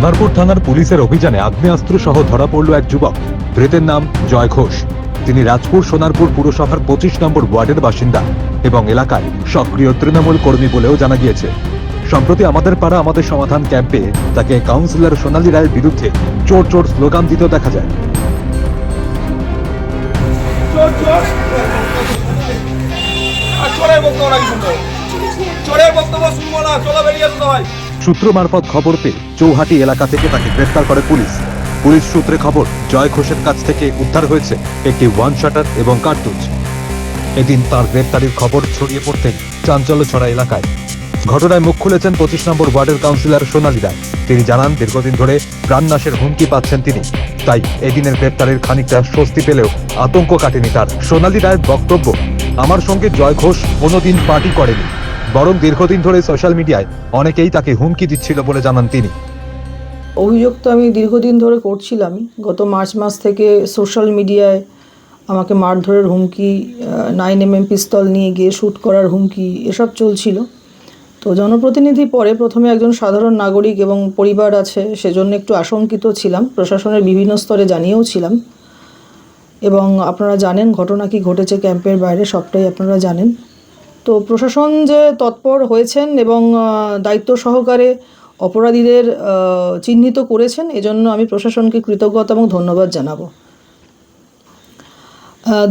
সোনারপুর থানার পুলিশের অভিযানে আগ্নেয়াস্ত্র সহ ধরা পড়ল এক যুবক। ধৃতের নাম জয় ঘোষ। তিনি রাজপুর সোনারপুর পুরসভার পঁচিশ নম্বর ওয়ার্ডের বাসিন্দা এবং এলাকায় সক্রিয় তৃণমূল কর্মী বলেও জানা গিয়েছে। সম্প্রতি আমাদের পাড়া আমাদের সমাধান ক্যাম্পে তাকে কাউন্সিলর সোনালী রায়ের বিরুদ্ধে চোর চোর স্লোগান দিতেও দেখা যায়। চোরের বক্তব্য শুনব। না বেরিয়ে সূত্র মারফত খবর পেয়ে চৌহাটি এলাকা থেকে তাকে গ্রেফতার করে পুলিশ। পুলিশ সূত্রে খবর, জয় ঘোষের কাছ থেকে উদ্ধার হয়েছে একটি ওয়ান শাটার এবং কার্তুজ। এদিন তার গ্রেফতারির খবর ছড়িয়ে পড়তেই চাঞ্চল্য ছড়া এলাকায়। ঘটনায় মুখ খুলেছেন পঁচিশ নম্বর ওয়ার্ডের কাউন্সিলর সোনালী রায়। তিনি জানান, দীর্ঘদিন ধরে প্রাণনাশের হুমকি পাচ্ছেন তিনি। তাই এদিনের গ্রেপ্তারের খানিকটা স্বস্তি পেলেও আতঙ্ক কাটেনি তার। সোনালী রায়ের বক্তব্য, আমার সঙ্গে জয় ঘোষ কোনোদিন পার্টি করেনি। বরং দীর্ঘদিন ধরে সোশ্যাল মিডিয়ায় অনেকেই তাকে হুমকি দিচ্ছিল বলে জানান তিনি। অভিযোগ তো আমি দীর্ঘদিন ধরে করছিলামই গত মার্চ মাস থেকে সোশ্যাল মিডিয়ায় আমাকে মারধরের হুমকি নাইন এম এম পিস্তল নিয়ে গিয়ে শ্যুট করার হুমকি, এসব চলছিল। তো জনপ্রতিনিধি পরে প্রথমে একজন সাধারণ নাগরিক এবং পরিবার আছে, সেজন্য একটু আশঙ্কিত ছিলাম। প্রশাসনের বিভিন্ন স্তরে জানিয়েও ছিলাম। এবং আপনারা জানেন ঘটনা কি ঘটেছে ক্যাম্পের বাইরে, সবটাই আপনারা জানেন। তো প্রশাসন যে তৎপর হয়েছেন এবং দায়িত্ব সহকারে অপরাধীদের চিহ্নিত করেছেন, এজন্য আমি প্রশাসনকে কৃতজ্ঞতা এবং ধন্যবাদ জানাব।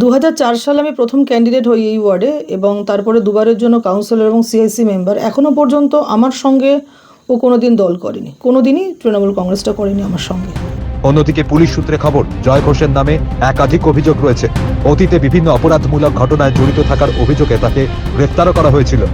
দু হাজার চার সালে আমি প্রথম ক্যান্ডিডেট হই এই ওয়ার্ডে এবং তারপরে দুবারের জন্য কাউন্সিলর এবং সিআইসি মেম্বার। এখনও পর্যন্ত আমার সঙ্গে ও কোনো দিন দল করেনি। কোনো দিনই তৃণমূল কংগ্রেসটা করেনি আমার সঙ্গে। অন্যদিকে পুলিশ সূত্রে খবর, জয় ঘোষের নামে একাধিক অভিযোগ রয়েছে। অতীতে বিভিন্ন অপরাধমূলক ঘটনায় জড়িত থাকার অভিযোগে তাকে গ্রেফতারও করা হয়েছিল।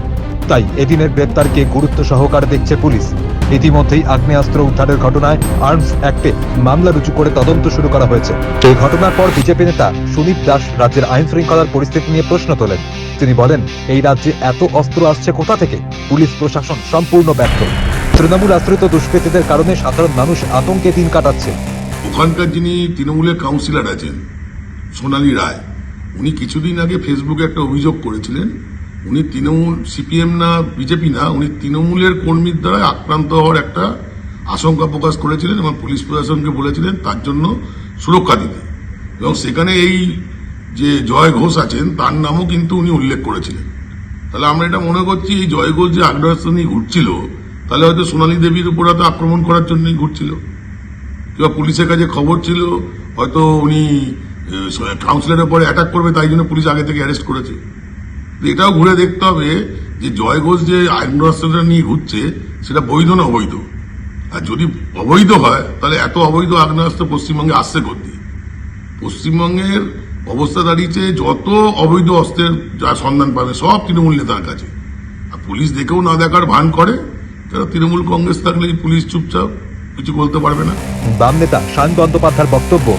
তাই এদিনের গ্রেপ্তারকে গুরুত্ব সহকারে দেখছে পুলিশ। ইতিমধ্যেই আগ্নেয়াস্ত্র উদ্ধারের ঘটনায় আর্মস অ্যাক্টে মামলা রুজু করে তদন্ত শুরু করা হয়েছে। এই ঘটনার পর বিজেপি নেতা সুনীত দাস রাজ্যের আইন শৃঙ্খলার পরিস্থিতি নিয়ে প্রশ্ন তোলেন। তিনি বলেন, এই রাজ্যে এত অস্ত্র আসছে কোথা থেকে? পুলিশ প্রশাসন সম্পূর্ণ ব্যর্থ। তৃণমূল আশ্রিত দুষ্কৃতীদের কারণে সাধারণ মানুষ আতঙ্কে দিন কাটাচ্ছে। ওখানকার যিনি তৃণমূলের কাউন্সিলর আছেন, সোনালী রায়, উনি কিছুদিন আগে ফেসবুকে একটা অভিযোগ করেছিলেন, উনি তৃণমূল সিপিএম না বিজেপি না, উনি তৃণমূলের কর্মীর দ্বারা আক্রান্ত হওয়ার একটা আশঙ্কা প্রকাশ করেছিলেন এবং পুলিশ প্রশাসনকে বলেছিলেন তার জন্য সুরক্ষা দিতে। এবং সেখানে এই যে জয় ঘোষ আছেন, তার নামও কিন্তু উনি উল্লেখ করেছিলেন। তাহলে আমরা এটা মনে করছি, এই জয় ঘোষ যে আগ্রাস্ত নিয়ে ঘুরছিল, তাহলে হয়তো সোনালী দেবীর উপর হয়তো আক্রমণ করার জন্যই ঘুরছিল। কিংবা পুলিশের কাছে খবর ছিল, হয়তো উনি কাউন্সিলরের পরে অ্যাটাক করবে, তাই জন্য পুলিশ আগে থেকে অ্যারেস্ট করেছে। এটাও ঘুরে দেখতে হবে যে জয় ঘোষ যে আগ্নেয়াস্ত্রটা নিয়ে ঘুরছে, সেটা বৈধ না অবৈধ? আর যদি অবৈধ হয়, তাহলে এত অবৈধ আগ্নেয়াস্ত্র পশ্চিমবঙ্গে আসছে করতে পশ্চিমবঙ্গের অবস্থা দাঁড়িয়েছে, যত অবৈধ অস্ত্রের যা সন্ধান পাবে, সব তৃণমূল নেতার কাছে। আর পুলিশ দেখেও না দেখার ভান করে তারা তৃণমূল কংগ্রেস থাকলে পুলিশ চুপচাপ কিছু বলতে পারবে না? বাম নেতা শান বন্দ্যোপাধ্যায়ের বক্তব্য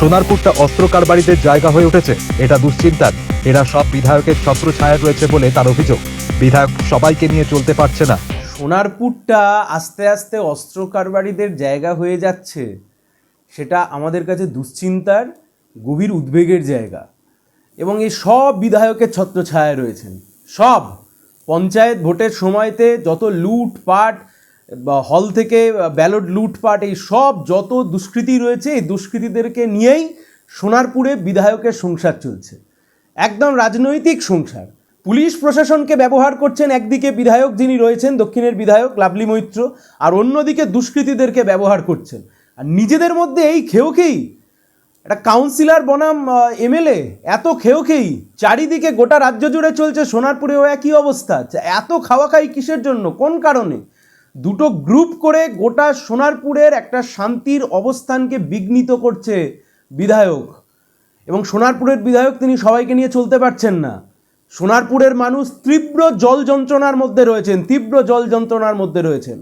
সোনারপুরটা অস্ত্র কারবারিদের জায়গা হয়ে উঠেছে এটা দুশ্চিন্তার। এরা সব বিধায়কের ছত্র ছায়া রয়েছে বলে তার অভিযোগ। বিধায়ক সবাইকে নিয়ে চলতে পারছে না। সোনারপুরটা আস্তে আস্তে অস্ত্র কারবারিদের জায়গা হয়ে যাচ্ছে। সেটা আমাদের কাছে দুশ্চিন্তার গভীর উদ্বেগের জায়গা। এবং এই সব বিধায়কের ছত্রছায়ায় রয়েছেন। সব। পঞ্চায়েত ভোটের সময়তে যত লুটপাট হল থেকে ব্যালট, লুটপাট, এই সব যত দুষ্কৃতি রয়েছে, এই দুষ্কৃতীদেরকে নিয়েই সোনারপুরে বিধায়কের সংসার চলছে। একদম রাজনৈতিক সংসার। পুলিশ প্রশাসনকে ব্যবহার করছেন একদিকে বিধায়ক যিনি রয়েছেন, দক্ষিণের বিধায়ক লাভলি মৈত্র, আর অন্যদিকে দুষ্কৃতীদেরকে ব্যবহার করছেন। আর নিজেদের মধ্যে এই খেয়েই একটা কাউন্সিলর বনাম এমএলএ, এত খেয়েই চারিদিকে গোটা রাজ্য জুড়ে চলছে সোনারপুরেও একই অবস্থা। এত খাওয়া খাই কিসের জন্য? কোন কারণে? দুটো গ্রুপ করে গোটা সোনারপুরের একটা শান্তির অবস্থানকে বিঘ্নিত করছে বিধায়ক। এবং সোনারপুরের বিধায়ক তিনি সবাইকে নিয়ে চলতে পারছেন না। সোনারপুরের মানুষ তীব্র জল যন্ত্রণার মধ্যে রয়েছেন, তীব্র জল যন্ত্রণার মধ্যে রয়েছেন।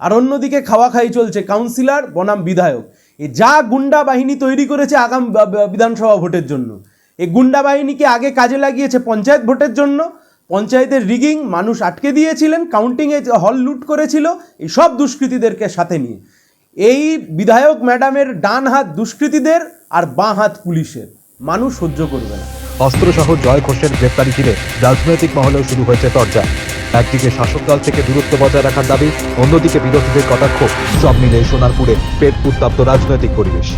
আর অন্যদিকে খাওয়া খাই চলছে, কাউন্সিলর বনাম বিধায়ক। এ যা গুন্ডা বাহিনী তৈরি করেছে আগাম বিধানসভা ভোটের জন্য। এই গুন্ডা বাহিনীকে আগে কাজে লাগিয়েছে পঞ্চায়েত ভোটের জন্য পঞ্চায়েতের রিগিং মানুষ আটকে দিয়েছিলেন কাউন্টিংয়ে হল লুট করেছিল এই সব দুষ্কৃতীদেরকে সাথে নিয়ে। এই বিধায়ক ম্যাডামের ডান হাত দুষ্কৃতীদের আর বাঁ হাত পুলিশের। মানুষ সহ্য করবে না। অস্ত্রসহ জয় ঘোষের গ্রেপ্তারি ঘিরে রাজনৈতিক মহলেও শুরু হয়েছে তরজা একদিকে শাসক দল থেকে দূরত্ব বজায় রাখার দাবি, অন্যদিকে বিরোধীদের কটাক্ষ, সব মিলে সোনারপুরে পেট উত্তপ্ত রাজনৈতিক পরিবেশ।